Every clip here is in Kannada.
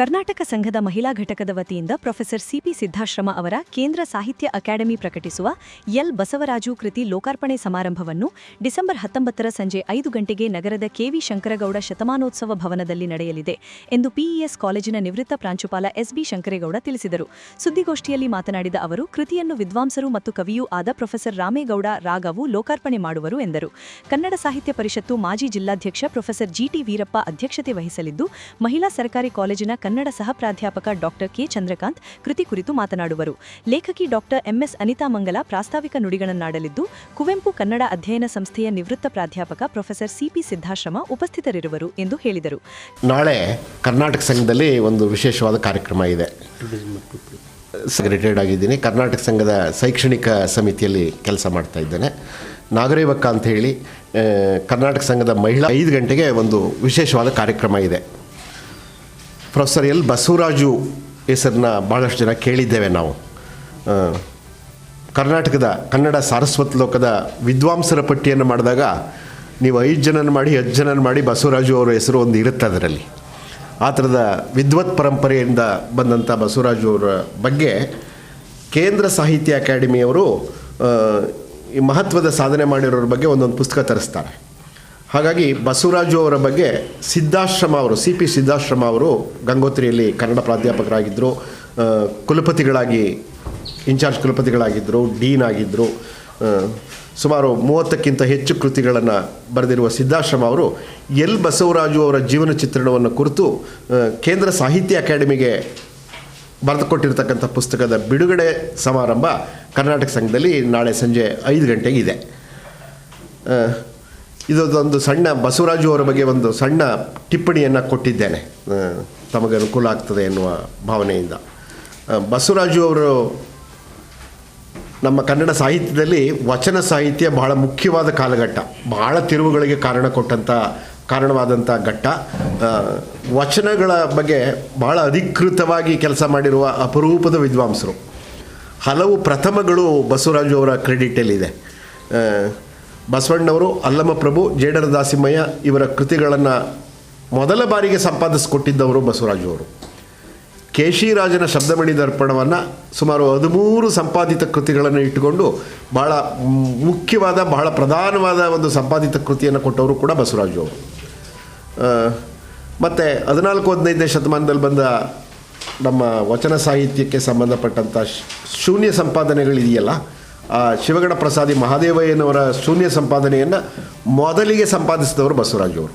ಕರ್ನಾಟಕ ಸಂಘದ ಮಹಿಳಾ ಘಟಕದ ವತಿಯಿಂದ ಪ್ರೊಫೆಸರ್ ಸಿಪಿ ಸಿದ್ದಾಶ್ರಮ ಅವರ ಕೇಂದ್ರ ಸಾಹಿತ್ಯ ಅಕಾಡೆಮಿ ಪ್ರಕಟಿಸುವ ಎಲ್ ಬಸವರಾಜು ಕೃತಿ ಲೋಕಾರ್ಪಣೆ ಸಮಾರಂಭವನ್ನು ಡಿಸೆಂಬರ್ ಹತ್ತೊಂಬತ್ತರ ಸಂಜೆ ಐದು ಗಂಟೆಗೆ ನಗರದ ಕೆವಿ ಶಂಕರಗೌಡ ಶತಮಾನೋತ್ಸವ ಭವನದಲ್ಲಿ ನಡೆಯಲಿದೆ ಎಂದು ಪಿಇಎಸ್ ಕಾಲೇಜಿನ ನಿವೃತ್ತ ಪ್ರಾಂಶುಪಾಲ ಎಸ್ಬಿ ಶಂಕರೇಗೌಡ ತಿಳಿಸಿದರು. ಸುದ್ದಿಗೋಷ್ಠಿಯಲ್ಲಿ ಮಾತನಾಡಿದ ಅವರು, ಕೃತಿಯನ್ನು ವಿದ್ವಾಂಸರು ಮತ್ತು ಕವಿಯೂ ಆದ ಪ್ರೊಫೆಸರ್ ರಾಮೇಗೌಡ ರಾಗವು ಲೋಕಾರ್ಪಣೆ ಮಾಡುವರು ಎಂದರು. ಕನ್ನಡ ಸಾಹಿತ್ಯ ಪರಿಷತ್ತು ಮಾಜಿ ಜಿಲ್ಲಾಧ್ಯಕ್ಷ ಪ್ರೊಫೆಸರ್ ಜಿಟಿ ವೀರಪ್ಪ ಅಧ್ಯಕ್ಷತೆ ವಹಿಸಲಿದ್ದು, ಮಹಿಳಾ ಸರ್ಕಾರಿ ಕಾಲೇಜಿನ ಕನ್ನಡ ಸಹ ಪ್ರಾಧ್ಯಾಪಕ ಡಾಕ್ಟರ್ ಕೆ ಚಂದ್ರಕಾಂತ್ ಕೃತಿ ಕುರಿತು ಮಾತನಾಡುವರು. ಲೇಖಕಿ ಡಾಕ್ಟರ್ ಎಂಎಸ್ ಅನಿತಾ ಮಂಗಲ ಪ್ರಾಸ್ತಾವಿಕ ನುಡಿಗಳನ್ನಾಡಲಿದ್ದು, ಕುವೆಂಪು ಕನ್ನಡ ಅಧ್ಯಯನ ಸಂಸ್ಥೆಯ ನಿವೃತ್ತ ಪ್ರಾಧ್ಯಾಪಕ ಪ್ರೊಫೆಸರ್ ಸಿಪಿ ಸಿದ್ಧಾಶ್ರಮ ಉಪಸ್ಥಿತರಿರುವರು ಎಂದು ಹೇಳಿದರು. ನಾಳೆ ಕರ್ನಾಟಕ ಸಂಘದಲ್ಲಿ ಒಂದು ವಿಶೇಷವಾದ ಕಾರ್ಯಕ್ರಮ ಇದೆ. ರಿಟೈರ್ಡ್ ಆಗಿದ್ದೀನಿ. ಕರ್ನಾಟಕ ಸಂಘದ ಶೈಕ್ಷಣಿಕ ಸಮಿತಿಯಲ್ಲಿ ಕೆಲಸ ಮಾಡ್ತಾ ಇದ್ದೇನೆ. ನಾಗರೇವಕ್ಕ ಅಂತ ಹೇಳಿ ಕರ್ನಾಟಕ ಸಂಘದ ಮಹಿಳಾ ಐದು ಗಂಟೆಗೆ ಒಂದು ವಿಶೇಷವಾದ ಕಾರ್ಯಕ್ರಮ ಇದೆ. ಪ್ರೊಫೆಸರ್ ಎಲ್ ಬಸವರಾಜು ಹೆಸರನ್ನ ಭಾಳಷ್ಟು ಜನ ಕೇಳಿದ್ದೇವೆ ನಾವು. ಕರ್ನಾಟಕದ ಕನ್ನಡ ಸಾರಸ್ವತ್ ಲೋಕದ ವಿದ್ವಾಂಸರ ಪಟ್ಟಿಯನ್ನು ಮಾಡಿದಾಗ ನೀವು ಐದು ಜನನ ಮಾಡಿ, ಹತ್ತು ಜನನ ಮಾಡಿ ಬಸವರಾಜು ಅವರ ಹೆಸರು ಒಂದು ಇರುತ್ತೆ ಅದರಲ್ಲಿ. ಆ ಥರದ ವಿದ್ವತ್ ಪರಂಪರೆಯಿಂದ ಬಂದಂಥ ಬಸವರಾಜು ಅವರ ಬಗ್ಗೆ ಕೇಂದ್ರ ಸಾಹಿತ್ಯ ಅಕಾಡೆಮಿಯವರು ಈ ಮಹತ್ವದ ಸಾಧನೆ ಮಾಡಿರೋರ ಬಗ್ಗೆ ಒಂದೊಂದು ಪುಸ್ತಕ ತರಿಸ್ತಾರೆ. ಹಾಗಾಗಿ ಬಸವರಾಜು ಅವರ ಬಗ್ಗೆ ಸಿದ್ಧಾಶ್ರಮ ಅವರು, ಸಿ ಪಿ ಸಿದ್ಧಾಶ್ರಮ ಅವರು ಗಂಗೋತ್ರಿಯಲ್ಲಿ ಕನ್ನಡ ಪ್ರಾಧ್ಯಾಪಕರಾಗಿದ್ದರು ಕುಲಪತಿಗಳಾಗಿ, ಇನ್ಚಾರ್ಜ್ ಕುಲಪತಿಗಳಾಗಿದ್ದರು ಡೀನ್ ಆಗಿದ್ದರು ಸುಮಾರು ಮೂವತ್ತಕ್ಕಿಂತ ಹೆಚ್ಚು ಕೃತಿಗಳನ್ನು ಬರೆದಿರುವ ಸಿದ್ಧಾಶ್ರಮ ಅವರು ಎಲ್ ಬಸವರಾಜು ಅವರ ಜೀವನ ಚಿತ್ರಣವನ್ನು ಕುರಿತು ಕೇಂದ್ರ ಸಾಹಿತ್ಯ ಅಕಾಡೆಮಿಗೆ ಬರೆದುಕೊಟ್ಟಿರ್ತಕ್ಕಂಥ ಪುಸ್ತಕದ ಬಿಡುಗಡೆ ಸಮಾರಂಭ ಕರ್ನಾಟಕ ಸಂಘದಲ್ಲಿ ನಾಳೆ ಸಂಜೆ ಐದು ಇದೆ. ಇದೊಂದು ಸಣ್ಣ ಬಸವರಾಜು ಅವರ ಬಗ್ಗೆ ಒಂದು ಸಣ್ಣ ಟಿಪ್ಪಣಿಯನ್ನು ಕೊಟ್ಟಿದ್ದೇನೆ. ತಮಗೆ ಅನುಕೂಲ ಆಗ್ತದೆ ಎನ್ನುವ ಭಾವನೆಯಿಂದ. ಬಸವರಾಜು ಅವರು ನಮ್ಮ ಕನ್ನಡ ಸಾಹಿತ್ಯದಲ್ಲಿ ವಚನ ಸಾಹಿತ್ಯ ಬಹಳ ಮುಖ್ಯವಾದ ಕಾಲಘಟ್ಟ. ಬಹಳ ತಿರುವುಗಳಿಗೆ ಕಾರಣ ಕೊಟ್ಟಂಥ ಕಾರಣವಾದಂಥ ಘಟ್ಟ. ವಚನಗಳ ಬಗ್ಗೆ ಬಹಳ ಅಧಿಕೃತವಾಗಿ ಕೆಲಸ ಮಾಡಿರುವ ಅಪರೂಪದ ವಿದ್ವಾಂಸರು. ಹಲವು ಪ್ರಥಮಗಳು ಬಸವರಾಜು ಅವರ ಕ್ರೆಡಿಟಲ್ಲಿದೆ. ಆ, ಅಲ್ಲಮ ಅಲ್ಲಮಪ್ರಭು ಜೇಡರ ದಾಸಿಮಯ್ಯ ಇವರ ಕೃತಿಗಳನ್ನು ಮೊದಲ ಬಾರಿಗೆ ಸಂಪಾದಿಸಿಕೊಟ್ಟಿದ್ದವರು ಬಸವರಾಜು ಅವರು. ಕೇಶಿರಾಜನ ಶಬ್ದಮಣಿ ದರ್ಪಣವನ್ನು ಸುಮಾರು ಹದಿಮೂರು ಸಂಪಾದಿತ ಕೃತಿಗಳನ್ನು ಇಟ್ಟುಕೊಂಡು ಬಹಳ ಮುಖ್ಯವಾದ ಬಹಳ ಪ್ರಧಾನವಾದ ಒಂದು ಸಂಪಾದಿತ ಕೃತಿಯನ್ನು ಕೊಟ್ಟವರು ಕೂಡ ಬಸವರಾಜು ಅವರು. ಮತ್ತು ಹದಿನಾಲ್ಕು ಹದಿನೈದನೇ ಶತಮಾನದಲ್ಲಿ ಬಂದ ನಮ್ಮ ವಚನ ಸಾಹಿತ್ಯಕ್ಕೆ ಸಂಬಂಧಪಟ್ಟಂಥ ಶೂನ್ಯ ಸಂಪಾದನೆಗಳಿದೆಯಲ್ಲ ಶಿವಗಣ ಪ್ರಸಾದಿ ಮಹಾದೇವಯ್ಯನವರ ಶೂನ್ಯ ಸಂಪಾದನೆಯನ್ನು ಮೊದಲಿಗೆ ಸಂಪಾದಿಸಿದವರು ಬಸವರಾಜು ಅವರು.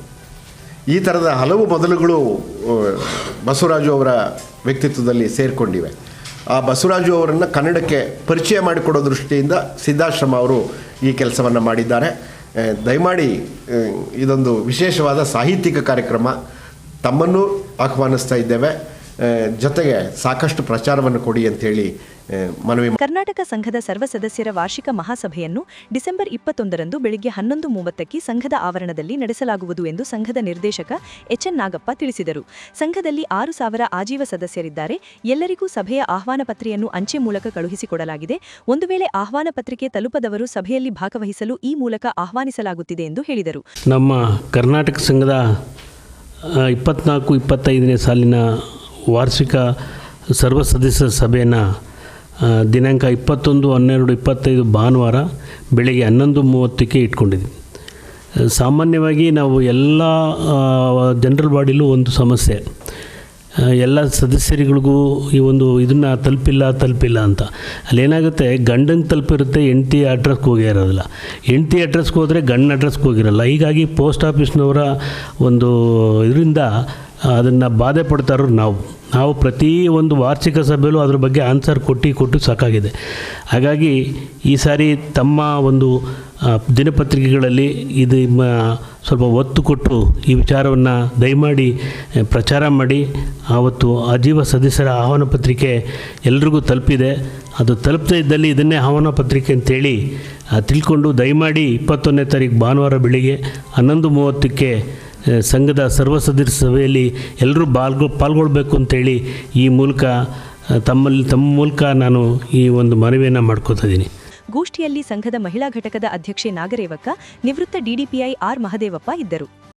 ಈ ಥರದ ಹಲವು ಮೊದಲುಗಳು ಬಸವರಾಜು ಅವರ ವ್ಯಕ್ತಿತ್ವದಲ್ಲಿ ಸೇರಿಕೊಂಡಿವೆ. ಆ ಬಸವರಾಜು ಅವರನ್ನು ಕನ್ನಡಕ್ಕೆ ಪರಿಚಯ ಮಾಡಿಕೊಡೋ ದೃಷ್ಟಿಯಿಂದ ಸಿದ್ಧಾಶ್ರಮ ಅವರು ಈ ಕೆಲಸವನ್ನು ಮಾಡಿದ್ದಾರೆ. ದಯಮಾಡಿ ಇದೊಂದು ವಿಶೇಷವಾದ ಸಾಹಿತ್ಯಿಕ ಕಾರ್ಯಕ್ರಮ. ತಮ್ಮನ್ನು ಆಹ್ವಾನಿಸ್ತಾ ಇದ್ದೇವೆ. ಜೊತೆಗೆ ಸಾಕಷ್ಟು ಪ್ರಚಾರವನ್ನು ಕೊಡಿ ಅಂತೇಳಿ ಹೇಳಿ ಮನವಿ ಕರ್ನಾಟಕ ಸಂಘದ ಸರ್ವ ಸದಸ್ಯರ ವಾರ್ಷಿಕ ಮಹಾಸಭೆಯನ್ನು ಡಿಸೆಂಬರ್ ಇಪ್ಪತ್ತೊಂದರಂದು ಬೆಳಿಗ್ಗೆ ಹನ್ನೊಂದು ಮೂವತ್ತಕ್ಕೆ ಸಂಘದ ಆವರಣದಲ್ಲಿ ನಡೆಸಲಾಗುವುದು ಎಂದು ಸಂಘದ ನಿರ್ದೇಶಕ ಎಚ್ಎನ್ ನಾಗಪ್ಪ ತಿಳಿಸಿದರು. ಸಂಘದಲ್ಲಿ ಆರು ಸಾವಿರ ಆಜೀವ ಸದಸ್ಯರಿದ್ದಾರೆ. ಎಲ್ಲರಿಗೂ ಸಭೆಯ ಆಹ್ವಾನ ಪತ್ರಿಕೆಯನ್ನು ಅಂಚೆ ಮೂಲಕ ಕಳುಹಿಸಿಕೊಡಲಾಗಿದೆ. ಒಂದು ವೇಳೆ ಆಹ್ವಾನ ಪತ್ರಿಕೆ ತಲುಪದವರು ಸಭೆಯಲ್ಲಿ ಭಾಗವಹಿಸಲು ಈ ಮೂಲಕ ಆಹ್ವಾನಿಸಲಾಗುತ್ತಿದೆ ಎಂದು ಹೇಳಿದರು. ನಮ್ಮ ಕರ್ನಾಟಕ ಸಂಘದ ಇಪ್ಪತ್ನಾಲ್ಕು ಇಪ್ಪತ್ತೈದನೇ ಸಾಲಿನ ವಾರ್ಷಿಕ ಸರ್ವ ಸದಸ್ಯ ಸಭೆಯನ್ನು ದಿನಾಂಕ ಇಪ್ಪತ್ತೊಂದು, ಹನ್ನೆರಡು, ಇಪ್ಪತ್ತೈದು ಭಾನುವಾರ ಬೆಳಗ್ಗೆ ಹನ್ನೊಂದು ಮೂವತ್ತಕ್ಕೆ ಇಟ್ಕೊಂಡಿದ್ವಿ. ಸಾಮಾನ್ಯವಾಗಿ ನಾವು ಎಲ್ಲ ಜನರಲ್ ಬಾಡಿಲೂ ಒಂದು ಸಮಸ್ಯೆ. ಎಲ್ಲ ಸದಸ್ಯರುಗಳಿಗೂ ಈ ಒಂದು ಇದನ್ನು ತಲುಪಿಲ್ಲ ತಲುಪಿಲ್ಲ ಅಂತ. ಅಲ್ಲೇನಾಗುತ್ತೆ ಗಂಡಂಗೆ ತಲುಪಿರುತ್ತೆ, ಹೆಂಡ್ತಿ ಅಡ್ರೆಸ್ಗೆ ಹೋಗೇ ಇರೋದಿಲ್ಲ. ಹೆಂಡ್ತಿ ಅಡ್ರೆಸ್ಗೆ ಹೋದರೆ ಗಂಡನ ಅಡ್ರೆಸ್ಗೆ ಹೋಗಿರಲ್ಲ. ಹೀಗಾಗಿ ಪೋಸ್ಟ್ ಆಫೀಸ್ನವರ ಒಂದು ಇದರಿಂದ ಅದನ್ನು ಬಾಧೆ ಪಡ್ತಾ ಇರೋರು ನಾವು. ನಾವು ಪ್ರತಿ ಒಂದು ವಾರ್ಷಿಕ ಸಭೆಯಲ್ಲೂ ಅದ್ರ ಬಗ್ಗೆ ಆನ್ಸರ್ ಕೊಟ್ಟು ಕೊಟ್ಟು ಸಾಕಾಗಿದೆ. ಹಾಗಾಗಿ ಈ ಸಾರಿ ತಮ್ಮ ಒಂದು ದಿನಪತ್ರಿಕೆಗಳಲ್ಲಿ ಇದು ಸ್ವಲ್ಪ ಒತ್ತು ಕೊಟ್ಟು ಈ ವಿಚಾರವನ್ನು ದಯಮಾಡಿ ಪ್ರಚಾರ ಮಾಡಿ. ಆವತ್ತು ಆಜೀವ ಸದಸ್ಯರ ಆಹ್ವಾನ ಪತ್ರಿಕೆ ಎಲ್ರಿಗೂ ತಲುಪಿದೆ. ಅದು ತಲುಪದೇ ಇದ್ದಲ್ಲಿ ಇದನ್ನೇ ಆಹ್ವಾನ ಪತ್ರಿಕೆ ಅಂತೇಳಿ ತಿಳ್ಕೊಂಡು ದಯಮಾಡಿ ಇಪ್ಪತ್ತೊಂದನೇ ತಾರೀಕು ಭಾನುವಾರ ಬೆಳಿಗ್ಗೆ ಹನ್ನೊಂದು ಮೂವತ್ತಕ್ಕೆ ಸಂಘದ ಸರ್ವ ಸದಸ್ಯ ಸಭೆಯಲ್ಲಿ ಎಲ್ಲರೂ ಪಾಲ್ಗೊ, ಪಾಲ್ಗೊಳ್ಬೇಕು ಅಂತೇಳಿ ಈ ಮೂಲಕ ತಮ್ಮಲ್ಲಿ, ತಮ್ಮ ಮೂಲಕ ನಾನು ಈ ಒಂದು ಮನವಿಯನ್ನು ಮಾಡ್ಕೋತಾ ಇದ್ದೀನಿ. ಗೋಷ್ಠಿಯಲ್ಲಿ ಸಂಘದ ಮಹಿಳಾ ಘಟಕದ ಅಧ್ಯಕ್ಷೆ ನಾಗರೇವಕ್ಕ, ನಿವೃತ್ತ ಡಿಡಿಪಿಐ ಆರ್ ಮಹದೇವಪ್ಪ ಇದ್ದರು.